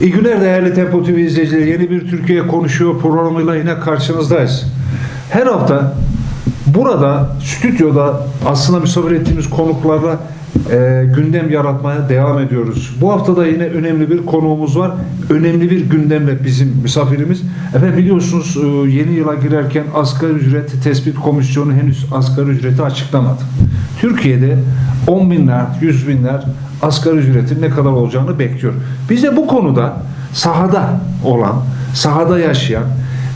İyi günler değerli Tempo TV izleyicileri. Yeni bir Türkiye Konuşuyor programıyla yine karşınızdayız. Her hafta burada stüdyoda aslında misafir ettiğimiz konuklarla e, gündem yaratmaya devam ediyoruz. Bu hafta da yine önemli bir konuğumuz var. Önemli bir gündemle bizim misafirimiz. Efendim biliyorsunuz e, yeni yıla girerken asgari ücret tespit komisyonu henüz asgari ücreti açıklamadı. Türkiye'de 10 binler, 100 binler asgari ücretin ne kadar olacağını bekliyor. Biz de bu konuda sahada olan, sahada yaşayan,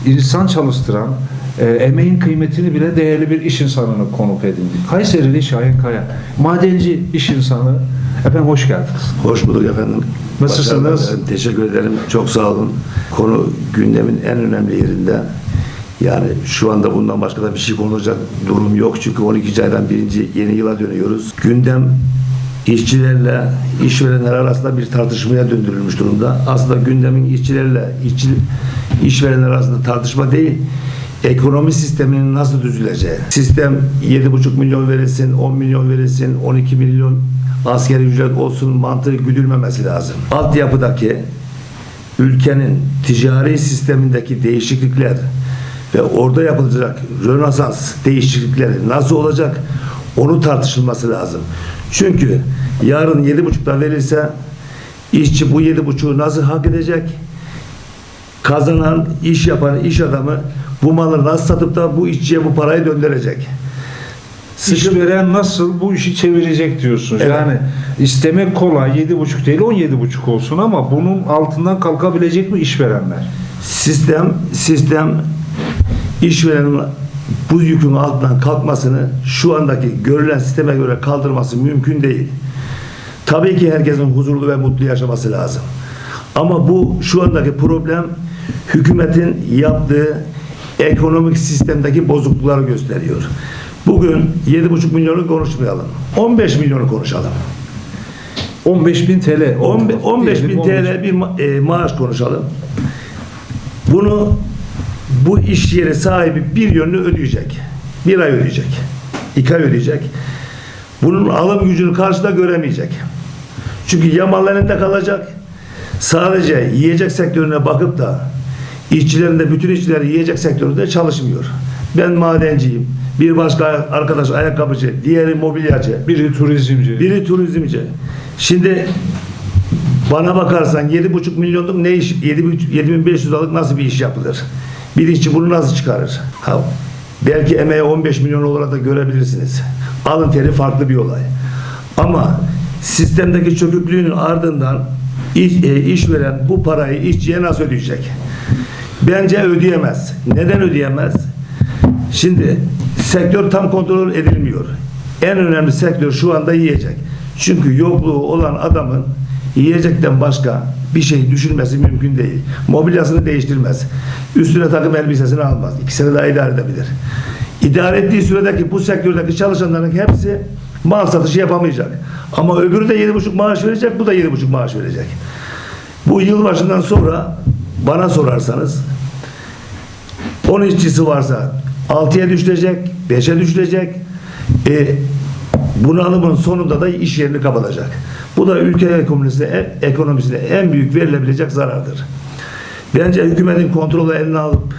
insan çalıştıran, e, emeğin kıymetini bile değerli bir iş insanını konuk edindik. Kayserili Şahin Kaya, madenci iş insanı. Efendim hoş geldiniz. Hoş bulduk efendim. Nasılsınız? Teşekkür ederim. Çok sağ olun. Konu gündemin en önemli yerinde. Yani şu anda bundan başka da bir şey konuşacak durum yok. Çünkü 12. aydan birinci yeni yıla dönüyoruz. Gündem işçilerle işverenler arasında bir tartışmaya döndürülmüş durumda. Aslında gündemin işçilerle işçi, işverenler arasında tartışma değil, ekonomi sisteminin nasıl düzüleceği. Sistem 7,5 milyon verilsin, 10 milyon verilsin, 12 milyon askeri ücret olsun mantığı güdülmemesi lazım. Altyapıdaki ülkenin ticari sistemindeki değişiklikler ve orada yapılacak rönesans değişiklikleri nasıl olacak onu tartışılması lazım. Çünkü yarın yedi buçukta verilse işçi bu yedi buçuğu nasıl hak edecek? Kazanan, iş yapan iş adamı bu malı nasıl satıp da bu işçiye bu parayı döndürecek? İşveren nasıl bu işi çevirecek diyorsunuz. Evet. Yani istemek kolay 7,5 değil 17,5 olsun ama bunun altından kalkabilecek mi işverenler? Sistem sistem işverenin bu yükün altından kalkmasını şu andaki görülen sisteme göre kaldırması mümkün değil. Tabii ki herkesin huzurlu ve mutlu yaşaması lazım. Ama bu şu andaki problem hükümetin yaptığı ekonomik sistemdeki bozuklukları gösteriyor. Bugün 7,5 milyonu konuşmayalım. 15 milyonu konuşalım. 15 bin TL. 15, 15 bin TL bir ma- e, maaş konuşalım. Bunu bu iş yeri sahibi bir yönlü ödeyecek. Bir ay ödeyecek. iki ay ödeyecek. Bunun alım gücünü karşıda göremeyecek. Çünkü ya mal elinde kalacak. Sadece yiyecek sektörüne bakıp da işçilerin de bütün işçiler yiyecek sektöründe çalışmıyor. Ben madenciyim. Bir başka arkadaş ayakkabıcı, diğeri mobilyacı. Biri turizmci. Biri turizmci. Şimdi bana bakarsan 7,5 milyonluk ne iş 7,5 7500 liralık nasıl bir iş yapılır? Bir işçi bunu nasıl çıkarır? Ha, belki emeği 15 milyon olarak da görebilirsiniz. Alın teri farklı bir olay. Ama sistemdeki çöküklüğün ardından iş, e, işveren bu parayı işçiye nasıl ödeyecek? Bence ödeyemez. Neden ödeyemez? Şimdi sektör tam kontrol edilmiyor. En önemli sektör şu anda yiyecek. Çünkü yokluğu olan adamın yiyecekten başka bir şey düşünmesi mümkün değil. Mobilyasını değiştirmez. Üstüne takım elbisesini almaz. İkisini daha idare edebilir. İdare ettiği süredeki bu sektördeki çalışanların hepsi mal satışı yapamayacak. Ama öbürü de 7,5 maaş verecek, bu da 7,5 maaş verecek. Bu yılbaşından sonra bana sorarsanız 10 işçisi varsa 6'ya düşülecek, 5'e düşülecek. E, bunalımın sonunda da iş yerini kapatacak. Bu da ülke ekonomisine, ekonomisine en büyük verilebilecek zarardır. Bence hükümetin kontrolü eline alıp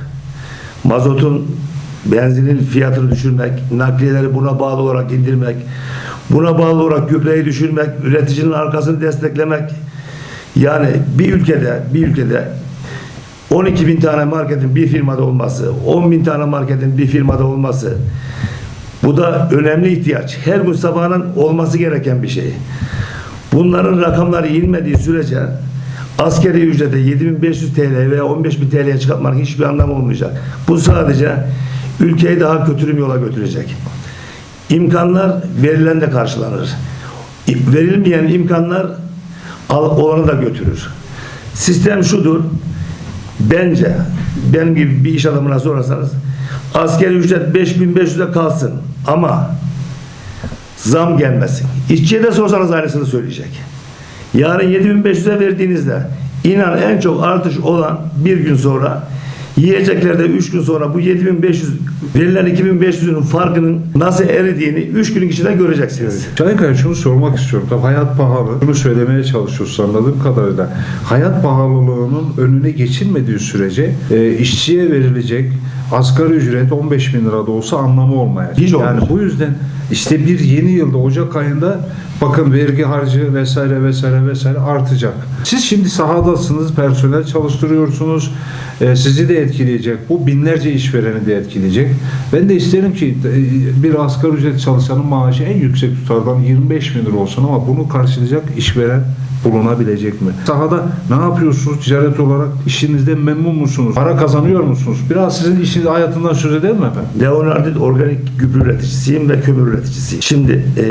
mazotun, benzinin fiyatını düşürmek, nakliyeleri buna bağlı olarak indirmek, buna bağlı olarak gübreyi düşürmek, üreticinin arkasını desteklemek. Yani bir ülkede, bir ülkede 12 bin tane marketin bir firmada olması, 10 bin tane marketin bir firmada olması bu da önemli ihtiyaç. Her gün sabahının olması gereken bir şey. Bunların rakamları inmediği sürece askeri ücrete 7500 TL veya 15000 TL'ye çıkartmanın hiçbir anlamı olmayacak. Bu sadece ülkeyi daha kötü bir yola götürecek. İmkanlar verilen de karşılanır. Verilmeyen imkanlar olanı da götürür. Sistem şudur. Bence benim gibi bir iş adamına sorarsanız askeri ücret 5500'e kalsın ama zam gelmesin. İşçiye de sorsanız aynısını söyleyecek. Yarın 7500'e verdiğinizde inan en çok artış olan bir gün sonra Yiyeceklerde 3 gün sonra bu 7500 verilen 2500'ün farkının nasıl eridiğini 3 günün içinde göreceksiniz. Çaykaya şunu sormak istiyorum. Tabii hayat pahalı. Bunu söylemeye çalışıyorsun anladığım kadarıyla. Hayat pahalılığının önüne geçilmediği sürece e, işçiye verilecek asgari ücret 15 bin lira da olsa anlamı olmayacak. Hiç yani olmayacak. bu yüzden işte bir yeni yılda Ocak ayında bakın vergi harcı vesaire vesaire vesaire artacak. Siz şimdi sahadasınız, personel çalıştırıyorsunuz. E, sizi de etkileyecek. Bu binlerce işvereni de etkileyecek. Ben de isterim ki e, bir asgari ücret çalışanın maaşı en yüksek tutardan 25 bin lira olsun ama bunu karşılayacak işveren bulunabilecek mi? Sahada ne yapıyorsunuz ticaret olarak? İşinizden memnun musunuz? Para kazanıyor musunuz? Biraz sizin işiniz hayatından söz edelim mi efendim? Leonardo organik gübre üreticisiyim ve kömür üreticisiyim. Şimdi eee,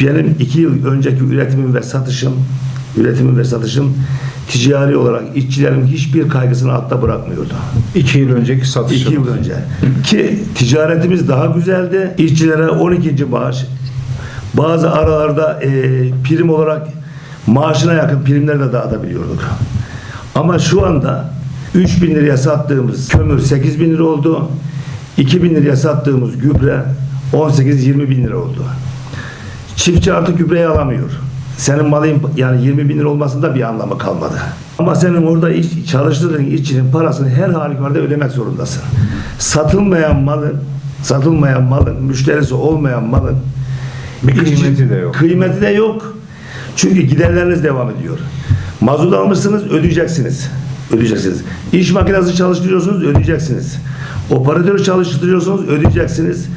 benim iki yıl önceki üretimim ve satışım, üretimim ve satışım ticari olarak işçilerin hiçbir kaygısını altta bırakmıyordu. İki yıl önceki satışınız. İki yıl önce. Ki ticaretimiz daha güzeldi. İşçilere 12. maaş, bazı aralarda eee, prim olarak maaşına yakın primler de dağıtabiliyorduk. Ama şu anda 3 bin liraya sattığımız kömür 8 bin lira oldu. 2 bin liraya sattığımız gübre 18-20 bin lira oldu. Çiftçi artık gübreyi alamıyor. Senin malın yani 20 bin lira olmasında bir anlamı kalmadı. Ama senin orada iş, çalıştırdığın işçinin parasını her halükarda ödemek zorundasın. Satılmayan malın, satılmayan malın, müşterisi olmayan malın Bir kıymeti de yok. Kıymeti de yok. Çünkü giderleriniz devam ediyor. Mazot almışsınız, ödeyeceksiniz. Ödeyeceksiniz. İş makinesi çalıştırıyorsunuz, ödeyeceksiniz. Operatörü çalıştırıyorsunuz, ödeyeceksiniz.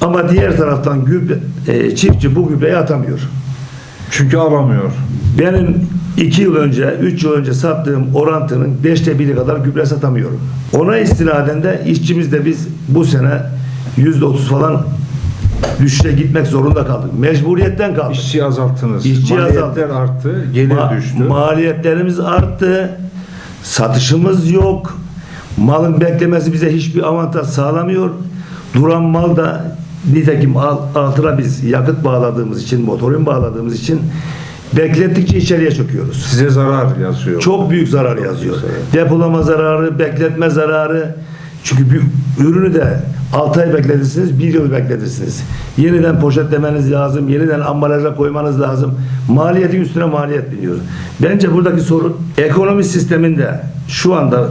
Ama diğer taraftan gübre, e, çiftçi bu gübreyi atamıyor. Çünkü alamıyor. Benim iki yıl önce, üç yıl önce sattığım orantının beşte biri kadar gübre satamıyorum. Ona istinaden de işçimiz de biz bu sene yüzde otuz falan düşüşe gitmek zorunda kaldık. Mecburiyetten kaldık. İşçi azalttınız. İşçi Maliyetler azalttı. arttı. Gelir Ma- düştü. Maliyetlerimiz arttı. Satışımız yok. Malın beklemesi bize hiçbir avantaj sağlamıyor. Duran mal da nitekim al- altına biz yakıt bağladığımız için, motorun bağladığımız için beklettikçe içeriye çöküyoruz. Size zarar yazıyor. Çok büyük zarar yazıyor. Depolama zararı, bekletme zararı. Çünkü bir ürünü de 6 ay bekletirsiniz, 1 yıl bekletirsiniz. Yeniden poşetlemeniz lazım, yeniden ambalaja koymanız lazım. Maliyetin üstüne maliyet biniyor. Bence buradaki sorun ekonomi sisteminde şu anda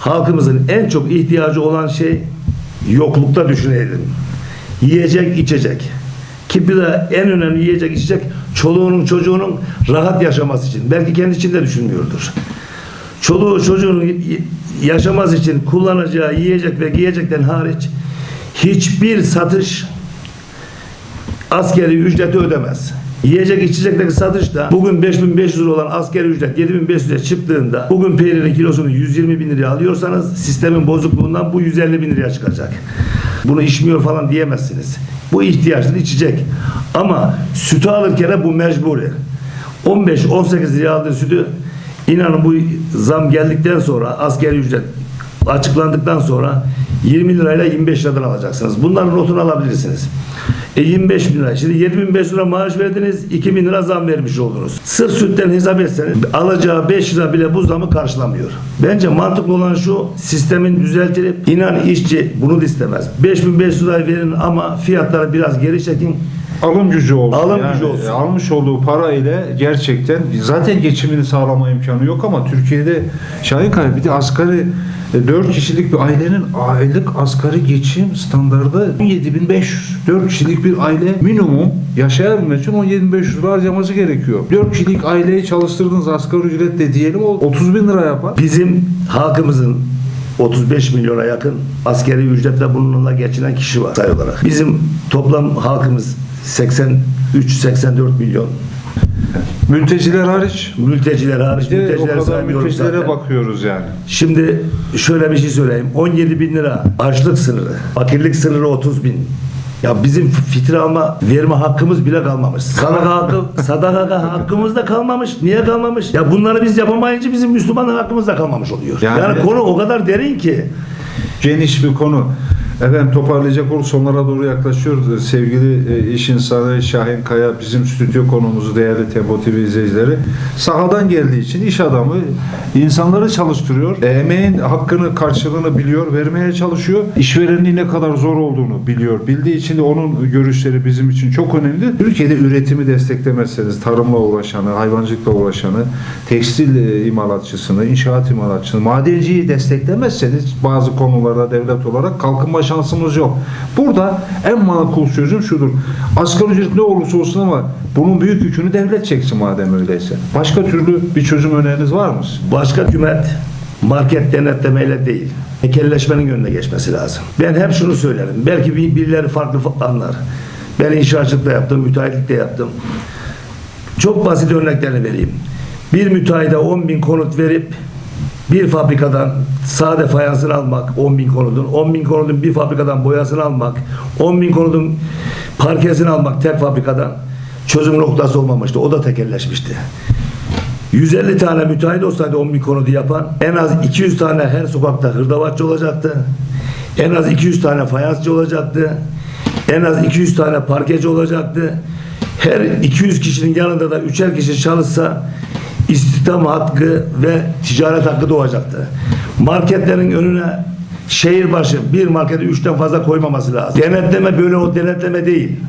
halkımızın en çok ihtiyacı olan şey yoklukta düşünelim. Yiyecek, içecek. Ki bir de en önemli yiyecek, içecek çoluğunun çocuğunun rahat yaşaması için. Belki kendi için de düşünmüyordur. Çoluğu çocuğunun y- yaşaması için kullanacağı yiyecek ve giyecekten hariç hiçbir satış askeri ücreti ödemez. Yiyecek içecekteki satışta bugün 5500 lira olan askeri ücret 7500'e çıktığında bugün peynirin kilosunu 120 bin liraya alıyorsanız sistemin bozukluğundan bu 150 bin liraya çıkacak. Bunu içmiyor falan diyemezsiniz. Bu ihtiyaçlı içecek. Ama sütü alırken bu mecburi. 15-18 liraya aldığı sütü inanın bu zam geldikten sonra askeri ücret açıklandıktan sonra 20 lirayla 25 liradan alacaksınız. Bunların notunu alabilirsiniz. E 25 bin lira. Şimdi 7500 lira maaş verdiniz. 2000 lira zam vermiş oldunuz. Sırf sütten hesap etseniz alacağı 5 lira bile bu zamı karşılamıyor. Bence mantıklı olan şu sistemin düzeltilip inan işçi bunu da istemez. 5500 lira verin ama fiyatları biraz geri çekin. Alım gücü olsun. Alım Yani, gücü olsun. e, Almış olduğu para ile gerçekten zaten geçimini sağlama imkanı yok ama Türkiye'de Şahinkaya bir de asgari 4 kişilik bir ailenin aylık asgari geçim standardı 17.500. 4 kişilik bir aile minimum yaşayabilmek için 17.500 lira harcaması gerekiyor. 4 kişilik aileyi çalıştırdığınız asgari ücret de diyelim o 30 bin lira yapar. Bizim halkımızın 35 milyona yakın askeri ücretle bununla geçinen kişi var sayı olarak. Bizim toplam halkımız 83-84 milyon. Mülteciler hariç Mülteciler hariç, bir de o kadar saymıyorum mültecilere zaten. bakıyoruz yani. Şimdi şöyle bir şey söyleyeyim. 17 bin lira açlık sınırı, fakirlik sınırı 30 bin. Ya bizim fitre alma, verme hakkımız bile kalmamış. Sadaka hakkı, sadaka hakkımız da kalmamış. Niye kalmamış? Ya bunları biz yapamayınca bizim Müslüman hakkımız da kalmamış oluyor. Yani- yani konu o kadar derin ki. geniş bir konu. Efendim toparlayacak olursak sonlara doğru yaklaşıyoruz. Sevgili e, iş insanı Şahin Kaya bizim stüdyo konuğumuzu değerli Tempo TV izleyicileri. Sahadan geldiği için iş adamı insanları çalıştırıyor. Emeğin hakkını karşılığını biliyor, vermeye çalışıyor. İşverenliğin ne kadar zor olduğunu biliyor. Bildiği için de onun görüşleri bizim için çok önemli. Türkiye'de üretimi desteklemezseniz tarımla uğraşanı, hayvancılıkla uğraşanı, tekstil e, imalatçısını, inşaat imalatçısını, madenciyi desteklemezseniz bazı konularda devlet olarak kalkınma şansımız yok. Burada en makul çözüm şudur. Asgari ücret ne olursa olsun ama bunun büyük yükünü devlet çeksin madem öyleyse. Başka türlü bir çözüm öneriniz var mı? Başka hükümet market denetlemeyle değil, tekelleşmenin yönüne geçmesi lazım. Ben hep şunu söylerim. Belki bir- birileri farklı anlar. Ben inşaatçılık da yaptım, müteahhitlik de yaptım. Çok basit örneklerini vereyim. Bir müteahhide 10 bin konut verip bir fabrikadan sade fayansını almak 10 bin konudun, 10 bin konudun bir fabrikadan boyasını almak, 10 bin konudun parkesini almak tek fabrikadan çözüm noktası olmamıştı. O da tekelleşmişti. 150 tane müteahhit olsaydı 10 bin konudu yapan en az 200 tane her sokakta hırdavatçı olacaktı. En az 200 tane fayansçı olacaktı. En az 200 tane parkeci olacaktı. Her 200 kişinin yanında da üçer kişi çalışsa istihdam hakkı ve ticaret hakkı doğacaktı. Marketlerin önüne şehir başı bir markete üçten fazla koymaması lazım. Denetleme böyle o denetleme değil.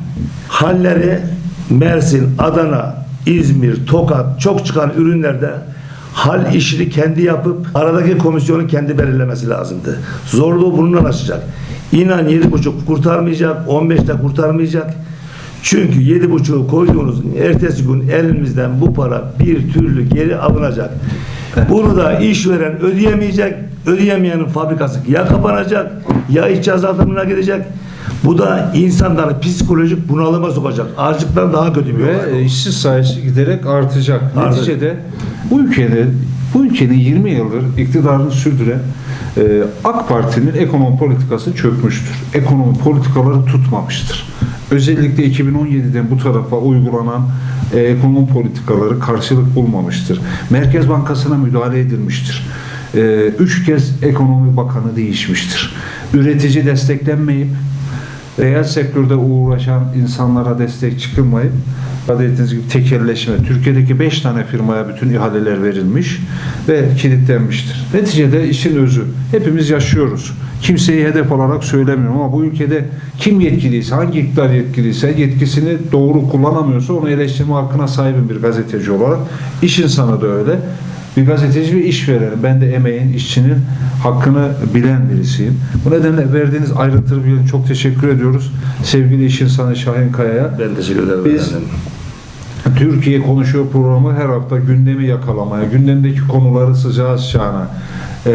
Halleri Mersin, Adana, İzmir, Tokat çok çıkan ürünlerde hal işini kendi yapıp aradaki komisyonun kendi belirlemesi lazımdı. Zorluğu bundan açacak. İnan yedi buçuk kurtarmayacak, 15'te kurtarmayacak. Çünkü yedi buçuğu koyduğunuzun ertesi gün elimizden bu para bir türlü geri alınacak. Bunu da işveren ödeyemeyecek. Ödeyemeyenin fabrikası ya kapanacak ya işçi azaltımına gidecek. Bu da insanları psikolojik bunalıma sokacak. Açlıktan daha kötü bir olay. Ve e, işsiz sayısı giderek artacak. Artacak. Neticede bu ülkede bu ülkenin 20 yıldır iktidarını sürdüren e, AK Parti'nin ekonomi politikası çökmüştür. Ekonomi politikaları tutmamıştır. Özellikle 2017'den bu tarafa uygulanan e, ekonomi politikaları karşılık bulmamıştır. Merkez Bankası'na müdahale edilmiştir. E, üç kez ekonomi bakanı değişmiştir. Üretici desteklenmeyip reel sektörde uğraşan insanlara destek çıkılmayıp ifade gibi tekelleşme. Türkiye'deki 5 tane firmaya bütün ihaleler verilmiş ve kilitlenmiştir. Neticede işin özü. Hepimiz yaşıyoruz. Kimseyi hedef olarak söylemiyorum ama bu ülkede kim yetkiliyse, hangi iktidar yetkiliyse yetkisini doğru kullanamıyorsa onu eleştirme hakkına sahibim bir gazeteci olarak. İş insanı da öyle. Bir gazeteci ve işveren. Ben de emeğin, işçinin hakkını bilen birisiyim. Bu nedenle verdiğiniz ayrıntılı bilgi çok teşekkür ediyoruz. Sevgili iş insanı Şahin Kaya'ya. Ben teşekkür ederim. Biz- efendim. Türkiye Konuşuyor programı her hafta gündemi yakalamaya, gündemdeki konuları sıcağı sıcağına, e,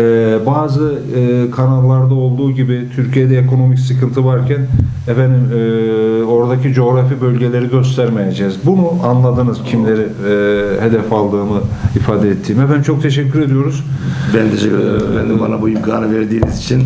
bazı e, kanallarda olduğu gibi Türkiye'de ekonomik sıkıntı varken efendim e, oradaki coğrafi bölgeleri göstermeyeceğiz. Bunu anladınız kimleri e, hedef aldığımı ifade ettiğimi. Efendim çok teşekkür ediyoruz. Ben teşekkür ederim. efendim bana bu imkanı verdiğiniz için.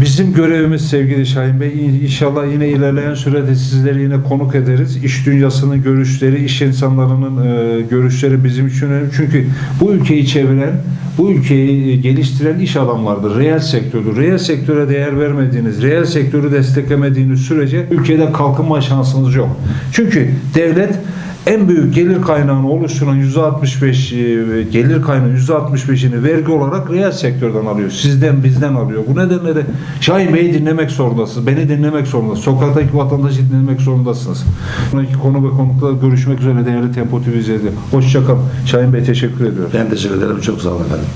Bizim görevimiz sevgili Şahin Bey inşallah yine ilerleyen sürede sizleri yine konuk ederiz. İş dünyasının görüşleri, iş insanlarının e, görüşleri bizim için önemli. Çünkü bu ülkeyi çeviren, bu ülkeyi e, geliştiren iş adamlardır. Reel sektördür. Reel sektöre değer vermediğiniz, reel sektörü desteklemediğiniz sürece ülkede kalkınma şansınız yok. Çünkü devlet en büyük gelir kaynağını oluşturan %65 e, gelir kaynağının %65'ini vergi olarak reel sektörden alıyor. Sizden bizden alıyor. Bu nedenle de Şahin Bey'i dinlemek zorundasınız. Beni dinlemek zorundasınız. Sokaktaki vatandaşı dinlemek zorundasınız. Sonraki konu ve konukla görüşmek üzere değerli Tempo TV izleyicileri. Hoşçakalın. Şahin Bey teşekkür ediyorum. Ben teşekkür ederim. Çok sağ olun efendim.